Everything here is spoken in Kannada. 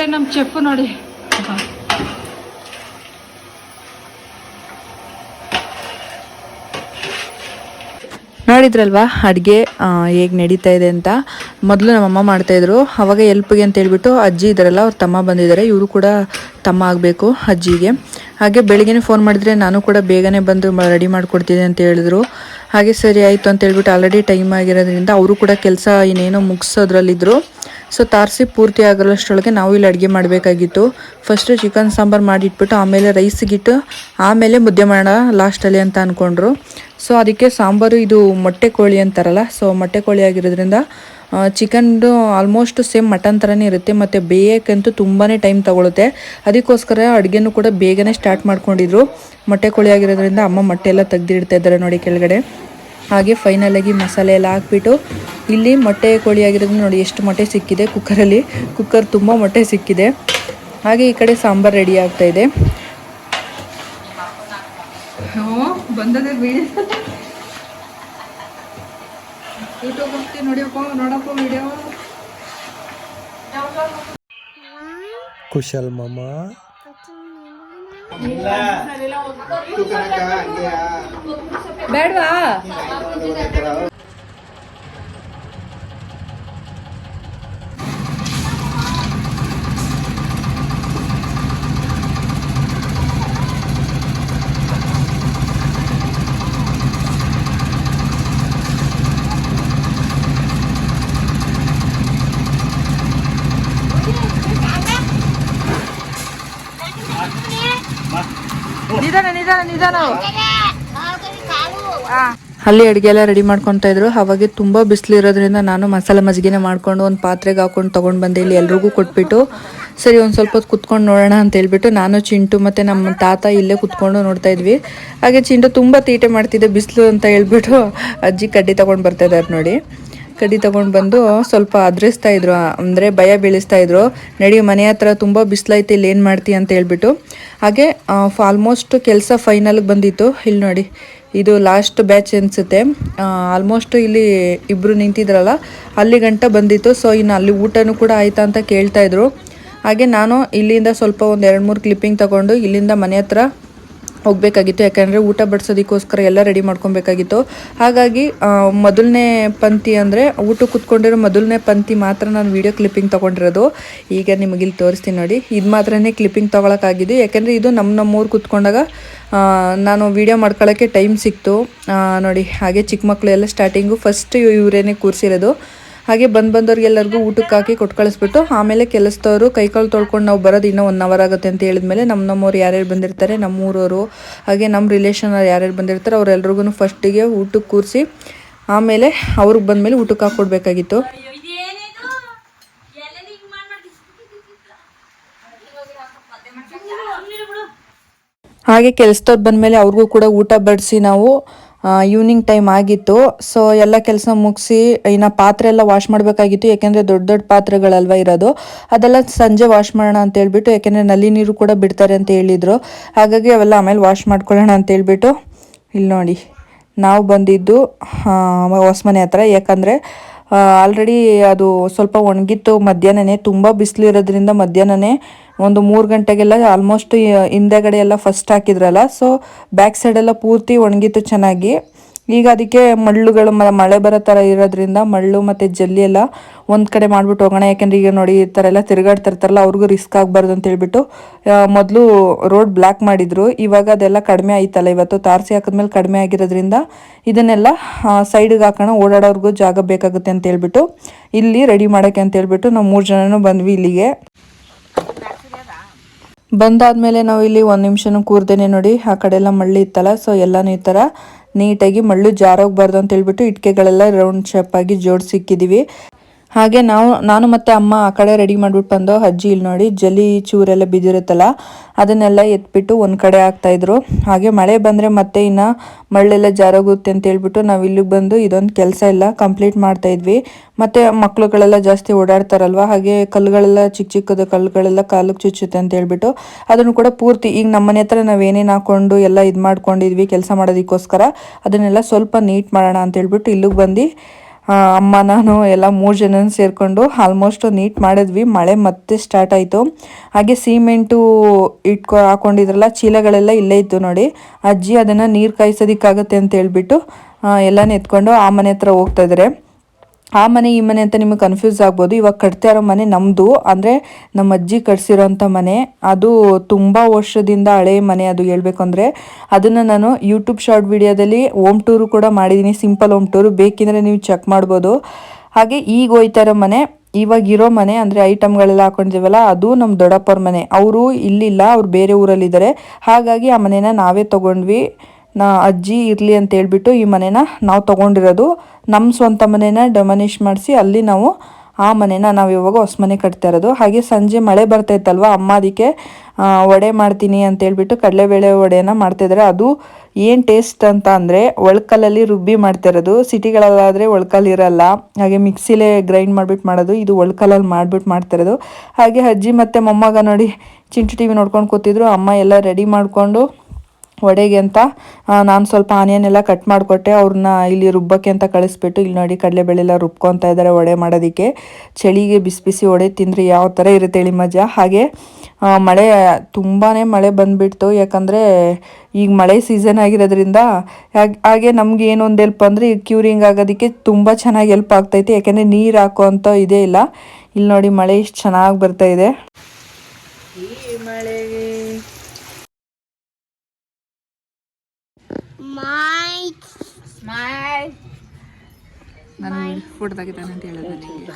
ಇವರೇ ನಮ್ಮ ಚೆಪ್ಪು ನೋಡಿ. ನೋಡಿದ್ರಲ್ವಾ, ಅಡುಗೆ ಹೇಗೆ ನಡೀತಾ ಇದೆ ಅಂತ. ಮೊದಲು ನಮ್ಮಮ್ಮ ಮಾಡ್ತಾಯಿದ್ರು ಅವಾಗ ಎಲ್ಪ್ಗೆ ಅಂತ ಹೇಳ್ಬಿಟ್ಟು ಅಜ್ಜಿ ಇದ್ದಾರಲ್ಲ, ಅವ್ರ ತಮ್ಮ ಬಂದಿದ್ದಾರೆ. ಇವರು ಕೂಡ ತಮ್ಮ ಆಗಬೇಕು ಅಜ್ಜಿಗೆ. ಹಾಗೆ ಬೆಳಿಗ್ಗೆ ಫೋನ್ ಮಾಡಿದರೆ ನಾನು ಕೂಡ ಬೇಗನೆ ಬಂದು ರೆಡಿ ಮಾಡಿಕೊಡ್ತಿದ್ದೆ ಅಂತ ಹೇಳಿದ್ರು. ಹಾಗೆ ಸರಿ ಆಯಿತು ಅಂತ ಹೇಳ್ಬಿಟ್ಟು ಆಲ್ರೆಡಿ ಟೈಮ್ ಆಗಿರೋದ್ರಿಂದ ಅವರು ಕೂಡ ಕೆಲಸ ಇನ್ನೇನೋ ಮುಗಿಸೋದ್ರಲ್ಲಿದ್ದರು ಸೊ ತಾರಿಸಿ ಪೂರ್ತಿ ಆಗೋಷ್ಟರೊಳಗೆ ನಾವು ಇಲ್ಲಿ ಅಡುಗೆ ಮಾಡಬೇಕಾಗಿತ್ತು. ಫಸ್ಟು ಚಿಕನ್ ಸಾಂಬಾರು ಮಾಡಿಟ್ಬಿಟ್ಟು ಆಮೇಲೆ ರೈಸ್ಗಿಟ್ಟು ಆಮೇಲೆ ಮುದ್ದೆ ಮಾಡೋಣ ಲಾಸ್ಟಲ್ಲಿ ಅಂತ ಅಂದ್ಕೊಂಡ್ರು ಸೊ ಅದಕ್ಕೆ ಸಾಂಬಾರು ಇದು ಮೊಟ್ಟೆ ಕೋಳಿ ಅಂತಾರಲ್ಲ ಸೊ ಮೊಟ್ಟೆ ಕೋಳಿ ಆಗಿರೋದ್ರಿಂದ ಚಿಕನ್ದು ಆಲ್ಮೋಸ್ಟ್ ಸೇಮ್ ಮಟನ್ ಥರನೇ ಇರುತ್ತೆ, ಮತ್ತು ಬೇಯೋಕ್ಕಂತೂ ತುಂಬಾ ಟೈಮ್ ತಗೊಳುತ್ತೆ. ಅದಕ್ಕೋಸ್ಕರ ಅಡುಗೆನೂ ಕೂಡ ಬೇಗನೆ ಸ್ಟಾರ್ಟ್ ಮಾಡ್ಕೊಂಡಿದ್ರು. ಮೊಟ್ಟೆ ಕೋಳಿ ಆಗಿರೋದ್ರಿಂದ ಅಮ್ಮ ಮೊಟ್ಟೆ ಎಲ್ಲ ತೆಗ್ದಿಡ್ತಾ ಇದ್ದಾರೆ ನೋಡಿ ಕೆಳಗಡೆ. ಹಾಗೆ ಫೈನಲಾಗಿ ಮಸಾಲೆ ಎಲ್ಲ ಹಾಕ್ಬಿಟ್ಟು ಇಲ್ಲಿ ಮೊಟ್ಟೆ ಕೋಳಿ ಆಗಿರೋದು ನೋಡಿ ಎಷ್ಟು ಮೊಟ್ಟೆ ಸಿಕ್ಕಿದೆ ಕುಕ್ಕರಲ್ಲಿ ಕುಕ್ಕರ್ ತುಂಬ ಮೊಟ್ಟೆ ಸಿಕ್ಕಿದೆ. ಹಾಗೆ ಈ ಕಡೆ ಸಾಂಬಾರು ರೆಡಿ ಆಗ್ತಾ ಇದೆ. ಕುಶಲ್ ಮಾಮ. ಬೇಡವಾ? ನಿಧಾನ ನಿಧಾನ. ನಿಧಾನ ಅಲ್ಲಿ ಅಡುಗೆ ಎಲ್ಲ ರೆಡಿ ಮಾಡ್ಕೊತಾ ಇದ್ರು. ಅವಾಗೆ ತುಂಬ ಬಿಸಿಲು ಇರೋದ್ರಿಂದ ನಾನು ಮಸಾಲೆ ಮಜ್ಜಿಗೆನೆ ಮಾಡ್ಕೊಂಡು ಒಂದು ಪಾತ್ರೆಗೆ ಹಾಕೊಂಡು ತೊಗೊಂಡು ಬಂದೆ ಇಲ್ಲಿ ಎಲ್ರಿಗೂ ಕೊಟ್ಬಿಟ್ಟು. ಸರಿ ಒಂದು ಸ್ವಲ್ಪ ಹೊತ್ತು ಕುತ್ಕೊಂಡು ನೋಡೋಣ ಅಂತ ಹೇಳ್ಬಿಟ್ಟು ನಾನು ಚಿಂಟು ಮತ್ತು ನಮ್ಮ ತಾತ ಇಲ್ಲೇ ಕುತ್ಕೊಂಡು ನೋಡ್ತಾ ಇದ್ವಿ. ಹಾಗೆ ಚಿಂಟು ತುಂಬ ತೀಟೆ ಮಾಡ್ತಿದ್ದೆ ಬಿಸಿಲು ಅಂತ ಹೇಳ್ಬಿಟ್ಟು ಅಜ್ಜಿ ಕಡ್ಡಿ ತಗೊಂಡ್ ಬರ್ತಾ ಇದ್ದಾರೆ ನೋಡಿ. ಕಡ್ಡಿ ತಗೊಂಡು ಬಂದು ಸ್ವಲ್ಪ ಅದ್ರಿಸ್ತಾ ಇದ್ರು. ಅಂದರೆ ಭಯ ಬೀಳಿಸ್ತಾ ಇದ್ರು. ನಡಿ, ಮನೆ ಹತ್ರ ತುಂಬ ಬಿಸಿಲೈತೆ, ಇಲ್ಲಿ ಏನು ಮಾಡ್ತಿ ಅಂತ ಹೇಳ್ಬಿಟ್ಟು. ಹಾಗೆ ಆಲ್ಮೋಸ್ಟ್ ಕೆಲಸ ಫೈನಲ್ಗೆ ಬಂದಿತ್ತು. ಇಲ್ಲಿ ನೋಡಿ, ಇದು ಲಾಸ್ಟ್ ಬ್ಯಾಚ್ ಅನಿಸುತ್ತೆ. ಆಲ್ಮೋಸ್ಟ್ ಇಲ್ಲಿ ಇಬ್ಬರು ನಿಂತಿದ್ರಲ್ಲ, ಅಲ್ಲಿ ಗಂಟ ಬಂದಿತ್ತು. ಸೊ ಇನ್ನು ಅಲ್ಲಿ ಊಟನೂ ಕೂಡ ಆಯ್ತಾ ಅಂತ ಕೇಳ್ತಾ ಇದ್ರು. ಹಾಗೆ ನಾನು ಇಲ್ಲಿಂದ ಸ್ವಲ್ಪ ಒಂದು ಎರಡು ಮೂರು ಕ್ಲಿಪ್ಪಿಂಗ್ ತಗೊಂಡು ಇಲ್ಲಿಂದ ಮನೆ ಹತ್ರ ಹೋಗಬೇಕಾಗಿತ್ತು, ಯಾಕೆಂದರೆ ಊಟ ಬಡಿಸೋದಕ್ಕೋಸ್ಕರ ಎಲ್ಲ ರೆಡಿ ಮಾಡ್ಕೊಬೇಕಾಗಿತ್ತು. ಹಾಗಾಗಿ ಮೊದಲನೇ ಪಂಕ್ತಿ ಅಂದರೆ ಊಟ ಕೂತ್ಕೊಂಡಿರೋ ಮೊದಲನೇ ಪಂಕ್ತಿ ಮಾತ್ರ ನಾನು ವೀಡಿಯೋ ಕ್ಲಿಪ್ಪಿಂಗ್ ತೊಗೊಂಡಿರೋದು. ಈಗ ನಿಮಗೆ ಇಲ್ಲಿ ತೋರಿಸ್ತೀನಿ ನೋಡಿ. ಇದು ಮಾತ್ರನೇ ಕ್ಲಿಪ್ಪಿಂಗ್ ತೊಗೊಳಕ್ಕಾಗಿದ್ದು ಯಾಕೆಂದರೆ ಇದು ನಮ್ಮ ನಮ್ಮೂರು ಕೂತ್ಕೊಂಡಾಗ ನಾನು ವೀಡಿಯೋ ಮಾಡ್ಕೊಳ್ಳೋಕ್ಕೆ ಟೈಮ್ ಸಿಕ್ತು. ನೋಡಿ, ಹಾಗೆ ಚಿಕ್ಕ ಮಕ್ಕಳು ಎಲ್ಲ ಸ್ಟಾರ್ಟಿಂಗು ಫಸ್ಟ್ ಇವರೇನೆ ಕೂರಿಸಿರೋದು. ಹಾಗೆ ಬಂದು ಬಂದವ್ರಿಗೆಲ್ಲರಿಗೂ ಊಟಕ್ಕೆ ಹಾಕಿ ಕೊಟ್ಟು ಕಳಿಸ್ಬಿಟ್ಟು ಆಮೇಲೆ ಕೆಲಸದವರು ಕೈಕಾಲು ತೊಳ್ಕೊಂಡು ನಾವು ಬರೋದು ಇನ್ನೂ ಒನ್ ಅವರ್ ಆಗುತ್ತೆ ಅಂತ ಹೇಳಿದ್ಮೇಲೆ ನಮ್ಮ ನಮ್ಮವ್ರು ಯಾರ್ಯಾರು ಬಂದಿರ್ತಾರೆ ನಮ್ಮ ಊರವರು ಹಾಗೆ ನಮ್ಮ ರಿಲೇಷನ್ ಯಾರ್ಯಾರು ಬಂದಿರ್ತಾರೆ ಅವರೆಲ್ರಿಗೂ ಫಸ್ಟಿಗೆ ಊಟಕ್ಕೆ ಕೂರಿಸಿ ಆಮೇಲೆ ಅವ್ರಿಗೆ ಬಂದಮೇಲೆ ಊಟಕ್ಕೆ ಹಾಕ್ಕೊಡ್ಬೇಕಾಗಿತ್ತು ಹಾಗೆ ಕೆಲಸದವ್ರು ಬಂದಮೇಲೆ ಅವ್ರಿಗೂ ಕೂಡ ಊಟ ಬಡಿಸಿ ನಾವು ಈವ್ನಿಂಗ್ ಟೈಮ್ ಆಗಿತ್ತು. ಸೊ ಎಲ್ಲ ಕೆಲಸ ಮುಗಿಸಿ, ಇನ್ನು ಪಾತ್ರೆ ಎಲ್ಲ ವಾಶ್ ಮಾಡಬೇಕಾಗಿತ್ತು. ಯಾಕೆಂದರೆ ದೊಡ್ಡ ದೊಡ್ಡ ಪಾತ್ರೆಗಳಲ್ವ ಇರೋದು. ಅದೆಲ್ಲ ಸಂಜೆ ವಾಶ್ ಮಾಡೋಣ ಅಂತ ಹೇಳ್ಬಿಟ್ಟು, ಯಾಕೆಂದರೆ ನಲ್ಲಿ ನೀರು ಕೂಡ ಬಿಡ್ತಾರೆ ಅಂತ ಹೇಳಿದರು. ಹಾಗಾಗಿ ಅವೆಲ್ಲ ಆಮೇಲೆ ವಾಶ್ ಮಾಡ್ಕೊಳ್ಳೋಣ ಅಂತ ಹೇಳ್ಬಿಟ್ಟು ಇಲ್ಲಿ ನೋಡಿ ನಾವು ಬಂದಿದ್ದು ಹೊಸ್ಮನೆ ಹತ್ರ. ಯಾಕಂದರೆ ಆಲ್ರೆಡಿ ಅದು ಸ್ವಲ್ಪ ಒಣಗಿತ್ತು, ಮಧ್ಯಾಹ್ನನೇ ತುಂಬ ಬಿಸಿಲು ಇರೋದ್ರಿಂದ ಮಧ್ಯಾಹ್ನನೇ ಒಂದು ಮೂರು ಗಂಟೆಗೆಲ್ಲ ಆಲ್ಮೋಸ್ಟ್ ಹಿಂದೆಗಡೆ ಎಲ್ಲ ಫಸ್ಟ್ ಹಾಕಿದ್ರಲ್ಲ ಸೊ ಬ್ಯಾಕ್ ಸೈಡೆಲ್ಲ ಪೂರ್ತಿ ಒಣಗಿತ್ತು ಚೆನ್ನಾಗಿ. ಈಗ ಅದಕ್ಕೆ ಮಳ್ಳುಗಳು ಮಳೆ ಬರೋ ಥರ ಇರೋದ್ರಿಂದ ಮಳ್ಳು ಮತ್ತು ಜಲ್ಲಿ ಎಲ್ಲ ಒಂದು ಕಡೆ ಮಾಡಿಬಿಟ್ಟು ಹೋಗೋಣ. ಯಾಕೆಂದರೆ ಈಗ ನೋಡಿ ಈ ಥರ ಎಲ್ಲ ತಿರುಗಾಡ್ತಿರ್ತಾರಲ್ಲ, ಅವ್ರಿಗೂ ರಿಸ್ಕ್ ಆಗಬಾರ್ದು ಅಂತ ಹೇಳ್ಬಿಟ್ಟು ಮೊದಲು ರೋಡ್ ಬ್ಲ್ಯಾಕ್ ಮಾಡಿದ್ರು. ಇವಾಗ ಅದೆಲ್ಲ ಕಡಿಮೆ ಆಯ್ತಲ್ಲ, ಇವತ್ತು ತಾರಸಿ ಹಾಕಿದ್ಮೇಲೆ ಕಡಿಮೆ ಆಗಿರೋದ್ರಿಂದ ಇದನ್ನೆಲ್ಲ ಸೈಡಿಗೆ ಹಾಕೋಣ, ಓಡಾಡೋರ್ಗೂ ಜಾಗ ಬೇಕಾಗುತ್ತೆ ಅಂತ ಹೇಳ್ಬಿಟ್ಟು, ಇಲ್ಲಿ ರೆಡಿ ಮಾಡೋಕ್ಕೆ ಅಂತ ಹೇಳ್ಬಿಟ್ಟು ನಾವು ಮೂರು ಜನನೂ ಬಂದ್ವಿ ಇಲ್ಲಿಗೆ. ಬಂದಾದ್ಮೇಲೆ ನಾವು ಇಲ್ಲಿ ಒಂದು ನಿಮಿಷನೂ ಕೂರ್ದೇನೆ ನೋಡಿ, ಆ ಕಡೆ ಎಲ್ಲ ಮಳ್ಳಿ ಇತ್ತಲ್ಲ ಸೊ ಎಲ್ಲನೂ ಈ ಥರ ನೀಟಾಗಿ ಮಳ್ಳು ಜಾರೋಗ್ಬಾರ್ದು ಅಂತ ಹೇಳ್ಬಿಟ್ಟು ಇಟ್ಕೆಗಳೆಲ್ಲ ರೌಂಡ್ ಶೇಪ್ ಆಗಿ ಜೋಡಿಸಿಕ್ಕಿದೀವಿ ಹಾಗೆ ನಾವು, ನಾನು ಮತ್ತೆ ಅಮ್ಮ ಆ ಕಡೆ ರೆಡಿ ಮಾಡ್ಬಿಟ್ಟು ಬಂದೋ ಅಜ್ಜಿ ಇಲ್ಲಿ ನೋಡಿ ಜಲಿ ಚೂರೆಲ್ಲ ಬಿದ್ದಿರುತ್ತಲ್ಲ, ಅದನ್ನೆಲ್ಲ ಎತ್ಬಿಟ್ಟು ಒಂದು ಕಡೆ ಹಾಕ್ತಾ ಇದ್ರು. ಹಾಗೆ ಮಳೆ ಬಂದರೆ ಮತ್ತೆ ಇನ್ನು ಮಳೆಲ್ಲ ಜಾರೋಗುತ್ತೆ ಅಂತ ಹೇಳ್ಬಿಟ್ಟು ನಾವು ಇಲ್ಲಿಗೆ ಬಂದು ಇದೊಂದು ಕೆಲಸ ಎಲ್ಲ ಕಂಪ್ಲೀಟ್ ಮಾಡ್ತಾ ಇದ್ವಿ. ಮತ್ತೆ ಮಕ್ಳುಗಳೆಲ್ಲ ಜಾಸ್ತಿ ಓಡಾಡ್ತಾರಲ್ವ, ಹಾಗೆ ಕಲ್ಲುಗಳೆಲ್ಲ ಚಿಕ್ಕ ಚಿಕ್ಕದ ಕಲ್ಲುಗಳೆಲ್ಲ ಕಾಲಿಗೆ ಚುಚ್ಚುತ್ತೆ ಅಂತ ಹೇಳ್ಬಿಟ್ಟು ಅದನ್ನು ಕೂಡ ಪೂರ್ತಿ, ಈಗ ನಮ್ಮ ಮನೆ ಹತ್ರ ನಾವು ಏನೇನು ಹಾಕೊಂಡು ಎಲ್ಲ ಇದು ಮಾಡ್ಕೊಂಡಿದ್ವಿ ಕೆಲಸ ಮಾಡೋದಕ್ಕೋಸ್ಕರ, ಅದನ್ನೆಲ್ಲ ಸ್ವಲ್ಪ ನೀಟ್ ಮಾಡೋಣ ಅಂತ ಹೇಳ್ಬಿಟ್ಟು ಇಲ್ಲಿಗೆ ಬಂದು ಅಮ್ಮ, ನಾನು ಎಲ್ಲ ಮೂರು ಜನ ಸೇರಿಕೊಂಡು ಆಲ್ಮೋಸ್ಟ್ ನೀಟ್ ಮಾಡಿದ್ವಿ. ಮಳೆ ಮತ್ತೆ ಸ್ಟಾರ್ಟ್ ಆಯಿತು. ಹಾಗೆ ಸಿಮೆಂಟು ಇಟ್ಕೊ, ಹಾಕೊಂಡಿದ್ರಲ್ಲ, ಚೀಲಗಳೆಲ್ಲ ಇಲ್ಲೇ ಇತ್ತು ನೋಡಿ. ಅಜ್ಜಿ ಅದನ್ನು ನೀರು ಕಾಯಿಸೋದಕ್ಕಾಗತ್ತೆ ಅಂತ ಹೇಳ್ಬಿಟ್ಟು ಎಲ್ಲಾನು ಎತ್ಕೊಂಡು ಆ ಮನೆ ಹತ್ರ ಹೋಗ್ತಾ ಇದ್ದಾರೆ ಆ ಮನೆ, ಈ ಮನೆ ಅಂತ ನಿಮಗೆ ಕನ್ಫ್ಯೂಸ್ ಆಗ್ಬೋದು. ಇವಾಗ ಕಟ್ತಾ ಇರೋ ಮನೆ ನಮ್ಮದು ಅಂದರೆ ನಮ್ಮ ಅಜ್ಜಿ ಕಟ್ಸಿರೋಂಥ ಮನೆ. ಅದು ತುಂಬ ವರ್ಷದಿಂದ ಹಳೆ ಮನೆ ಅದು ಹೇಳಬೇಕು ಅಂದರೆ. ಅದನ್ನು ನಾನು ಯೂಟ್ಯೂಬ್ ಶಾರ್ಟ್ ವಿಡಿಯೋದಲ್ಲಿ ಓಮ್ ಟೂರು ಕೂಡ ಮಾಡಿದ್ದೀನಿ ಸಿಂಪಲ್ ಓಮ್ ಟೂರು ಬೇಕಿದ್ರೆ ನೀವು ಚೆಕ್ ಮಾಡ್ಬೋದು. ಹಾಗೆ ಈಗ ಹೋಯ್ತಾ ಇರೋ ಮನೆ, ಇವಾಗ ಇರೋ ಮನೆ, ಅಂದರೆ ಐಟಮ್ಗಳೆಲ್ಲ ಹಾಕೊಂಡಿದ್ದೀವಲ್ಲ, ಅದು ನಮ್ಮ ದೊಡ್ಡಪ್ಪರ ಮನೆ. ಅವರು ಇಲ್ಲಿಲ್ಲ, ಅವ್ರು ಬೇರೆ ಊರಲ್ಲಿದ್ದಾರೆ ಹಾಗಾಗಿ ಆ ಮನೇನ ನಾವೇ ತೊಗೊಂಡ್ವಿ. ನಾ ಅಜ್ಜಿ ಇರಲಿ ಅಂತ ಹೇಳ್ಬಿಟ್ಟು ಈ ಮನೇನ ನಾವು ತೊಗೊಂಡಿರೋದು. ನಮ್ಮ ಸ್ವಂತ ಮನೇನ ಡೆಮನಿಷ್ ಮಾಡಿಸಿ ಅಲ್ಲಿ ನಾವು ಆ ಮನೇನ ನಾವು ಇವಾಗ ಹೊಸ ಮನೆ ಕಟ್ತಾ ಇರೋದು. ಹಾಗೆ ಸಂಜೆ ಮಳೆ ಬರ್ತಾ ಇತ್ತಲ್ವ ಅಮ್ಮ ಅದಕ್ಕೆ ವಡೆ ಮಾಡ್ತೀನಿ ಅಂತ ಹೇಳ್ಬಿಟ್ಟು ಕಡಲೆಬೇಳೆ ವಡೆನ ಮಾಡ್ತಾಯಿದ್ದಾರೆ ಅದು ಏನು ಟೇಸ್ಟ್ ಅಂತ ಅಂದರೆ ಒಳ್ಕಲ್ಲಲ್ಲಿ ರುಬ್ಬಿ ಮಾಡ್ತಾ ಇರೋದು. ಸಿಟಿಗಳಲ್ಲಾದರೆ ಒಳ್ಕಲ್ ಇರಲ್ಲ. ಹಾಗೆ ಮಿಕ್ಸಿಲೇ ಗ್ರೈಂಡ್ ಮಾಡಿಬಿಟ್ಟು ಮಾಡೋದು. ಇದು ಒಳ್ಕಲ್ಲಲ್ಲಿ ಮಾಡಿಬಿಟ್ಟು ಮಾಡ್ತಾ ಇರೋದು. ಹಾಗೆ ಅಜ್ಜಿ ಮತ್ತು ಮೊಮ್ಮಗ ನೋಡಿ ಚಿಂಟು ಟಿ ವಿ ನೋಡ್ಕೊಂಡು ಕೂತಿದ್ರು. ಅಮ್ಮ ಎಲ್ಲ ರೆಡಿ ಮಾಡಿಕೊಂಡು ವಡೆಗೆ ಅಂತ ನಾನು ಸ್ವಲ್ಪ ಆನಿಯನ್ ಎಲ್ಲ ಕಟ್ ಮಾಡಿಕೊಟ್ಟೆ. ಅವ್ರನ್ನ ಇಲ್ಲಿ ರುಬ್ಬಕ್ಕೆ ಅಂತ ಕಳಿಸ್ಬಿಟ್ಟು, ಇಲ್ಲಿ ನೋಡಿ ಕಡಲೆಬೇಳೆ ಎಲ್ಲ ರುಬ್ಕೊತಾ ಇದ್ದಾರೆ ವಡೆ ಮಾಡೋದಕ್ಕೆ. ಚಳಿಗೆ ಬಿಸಿ ಬಿಸಿ ವಡೆ ತಿಂದರೆ ಯಾವ ಥರ ಇರುತ್ತೆ ಹೇಳಿ ಮಜಾ? ಹಾಗೆ ಮಳೆ ತುಂಬಾ ಮಳೆ ಬಂದುಬಿಡ್ತು. ಯಾಕಂದರೆ ಈಗ ಮಳೆ ಸೀಸನ್ ಆಗಿರೋದ್ರಿಂದ, ಹಾಗ್- ನಮ್ಗೆ ಏನೊಂದು ಒಂದು ಹೆಲ್ಪ್ ಅಂದರೆ ಈಗ ಕ್ಯೂರಿಂಗ್ ಆಗೋದಕ್ಕೆ ತುಂಬ ಚೆನ್ನಾಗಿ ಹೆಲ್ಪ್ ಆಗ್ತೈತೆ. ಯಾಕೆಂದರೆ ನೀರು ಹಾಕೋ ಅಂತ ಇದೇ ಇಲ್ಲ. ಇಲ್ಲಿ ನೋಡಿ ಮಳೆ ಇಷ್ಟು ಚೆನ್ನಾಗಿ ಬರ್ತಾ ಇದೆ. ಈ ಮಳೆಗೆ ನಾನು ಫೋಟೋ ತೆಗಿತಾನೆ ಅಂತ ಹೇಳಿದೆ ನಿಮಗೆ